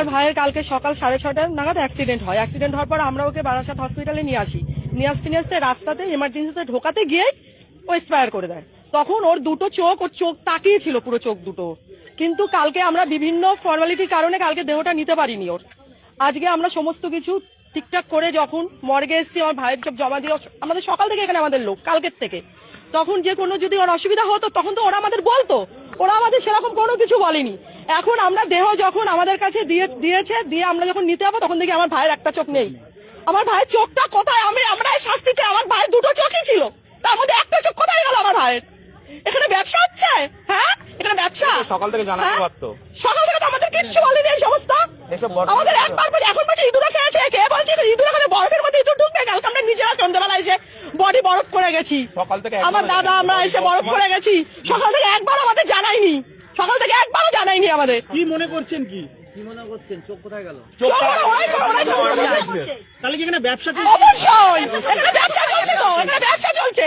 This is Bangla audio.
আমার ভাইয়ের কালকে সকাল সাড়ে ছটার নাগাদ অ্যাক্সিডেন্ট হয়। অ্যাক্সিডেন্ট হওয়ার পর আমরা ওকে বারাসাত হসপিটালে নিয়ে আসি। নিয়ে আসতে নিয়ে আসতে রাস্তাতে এমার্জেন্সিতে ঢোকাতে গিয়ে ও এক্সপায়ার করে দেয়। তখন ওর দুটো চোখ, ওর চোখ তাকিয়ে ছিল পুরো চোখ দুটো। কিন্তু কালকে আমরা বিভিন্ন ফর্মালিটির কারণে কালকে দেহটা নিতে পারিনি ওর। আজকে আমরা সমস্ত কিছু ঠিকঠাক করে যখন মর্গে এসেছি, আমার ভাইয়ের সব জমা দিয়ে, আমাদের সকাল থেকে এখানে আমাদের লোক, কালকের থেকে। তখন যে কোনো যদি ওর অসুবিধা হতো, তখন তো ওরা আমাদের বলতো। সেরকম কোনো কিছু বলেনি। এখন আমরা দেহ যখন আমাদের কাছে দিয়ে দিয়েছে দিয়ে আমরা যখন নিতে যাব তখন দেখি আমার ভাইয়ের একটা চোখ নেই। আমার ভাইয়ের চোখটা কোথায়? আমি আমরা শাস্তি চাই। আমার ভাইয়ের দুটো চোখই ছিল। তার মধ্যে একটা চোখ কোথায় গেল আমার ভাইয়ের? এখানে ব্যবসা হচ্ছে? হ্যাঁ? এখানে ব্যবসা? সকাল থেকে জানাতে হ্যাঁ? পারতো। সকাল থেকে তো আমাদের কিচ্ছু বলেনি এই সমস্ত। আমাদের। একবার বলে এখন বলছে ইঁদুরা খেয়েছে। কে বলছে ইঁদুরা? খেলে বরফের মধ্যে ইঁদুর ঢুকবে কালকে আমরা নিজেরা সন্ধ্যাবেলা এসে বডি বরফ করে গেছি। সকাল থেকে আমার দাদা আমরা এসে বরফ করে গেছি। সকাল থেকে একবার আমাদের সকাল থেকে একবারও জানাইনি আমাদের। কি মনে করছেন কি? মনে করছেন? চোখ কোথায় গেল। তাহলে কি এখানে ব্যবসা চলছে? অবশ্যই। এখানে ব্যবসা চলছে তো এখানে ব্যবসা চলছে।